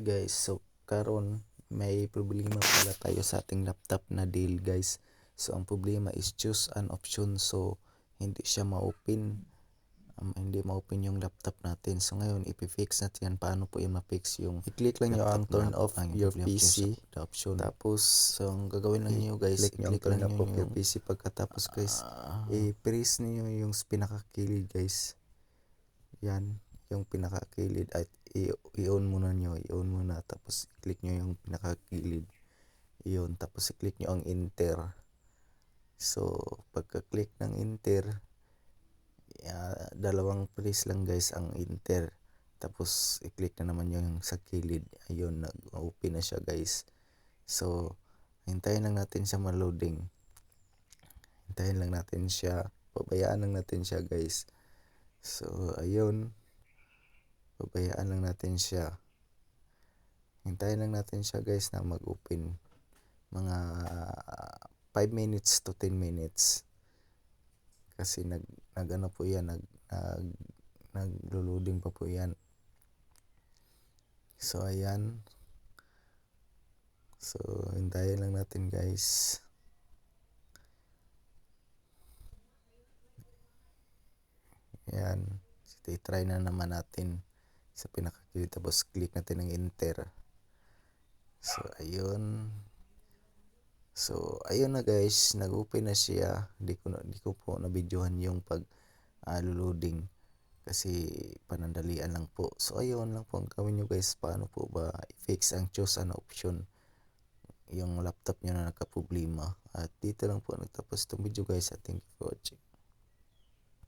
guys, so karon may problema pala tayo sa ating laptop na deal guys. So ang problema is choose an option so hindi siya ma-open. Um, hindi ma-open yung laptop natin. So ngayon ipi-fix natin yan. Paano po yung ma-fix yung i-click lang nyo ang turn off your PC the option. Tapos so ang gagawin lang niyo guys, I-click ang i-click lang of your yung PC pagkatapos guys, Ah. i-press niyo yung pinakakilid guys. Yan, yung pinakakilid at i-on muna nyo, i-on muna tapos i-click nyo yung pinakakilid. Yun, tapos i-click nyo ang enter. So, pagka-click ng enter, ah, dalawang press lang guys ang enter. Tapos i-click na naman yung sa kilid. Ayun, nag-open na siya guys. So, hintayin lang natin siya ma-loading. Hintayin lang natin siya. Pabayaan lang natin siya guys. So, ayun. Pabayaan lang natin siya. Hintayin lang natin siya guys na mag-open. Mga 5 minutes to 10 minutes. Kasi nag, nag ano po yan, nag, nag, naglo-loading pa po yan. So, ayan. So, hintayin lang natin guys. Ayan. So, try na naman natin sa pinakakilid. Tapos, click natin ng enter. So, ayun. So, ayun na guys. Nag-open na siya. Di ko, di ko po na-videohan yung pag ah, loading kasi panandalian lang po. So, ayun lang po ang gawin nyo guys. Paano po ba i-fix ang choose an option yung laptop nyo na nagka-problema. At dito lang po nagtapos itong video guys. At thank you for watching.